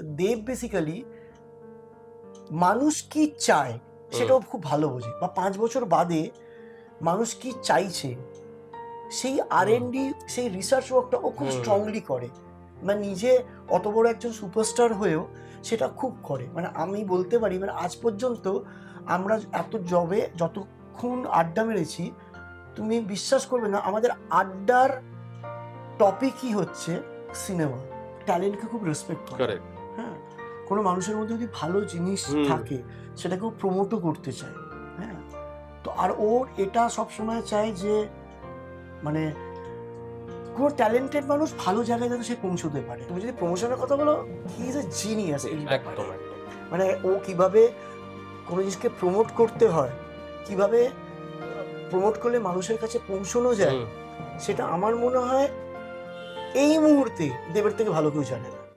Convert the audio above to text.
দেব basically মানুষ কি চায় সেটাও খুব ভালো বোঝে। বা পাঁচ বছর বাদে মানুষ কি চাইছে সেই আর ডি সেই রিসার্চ ওয়ার্কটা ও খুব স্ট্রংলি করে। মানে নিজে অত বড় একজন সুপারস্টার হয়েও সেটা খুব করে। মানে আমি বলতে পারি মানে আজ পর্যন্ত আমরা এত জবে যতক্ষণ আড্ডা মেরেছি তুমি বিশ্বাস করবে না আমাদের আড্ডার টপিকই হচ্ছে সিনেমা ট্যালেন্টকে খুব রেসপেক্ট করে। কোনো মানুষের মধ্যে যদি ভালো জিনিস থাকে সেটাকেও প্রমোটও করতে চায় হ্যাঁ? তো আর ওর এটা সবসময় চায় যে মানে কোনো ট্যালেন্টেড মানুষ ভালো জায়গায় যাতে সে পৌঁছতে পারে। তুমি যদি প্রমোশনের কথা বলো হি ইজ এ জিনিয়াস একদম মানে ও কীভাবে কোনো জিনিসকে প্রমোট করতে হয় কীভাবে প্রমোট করলে মানুষের কাছে পৌঁছানো যায় সেটা আমার মনে হয় এই মুহূর্তে দেবের থেকে ভালো কেউ জানে না।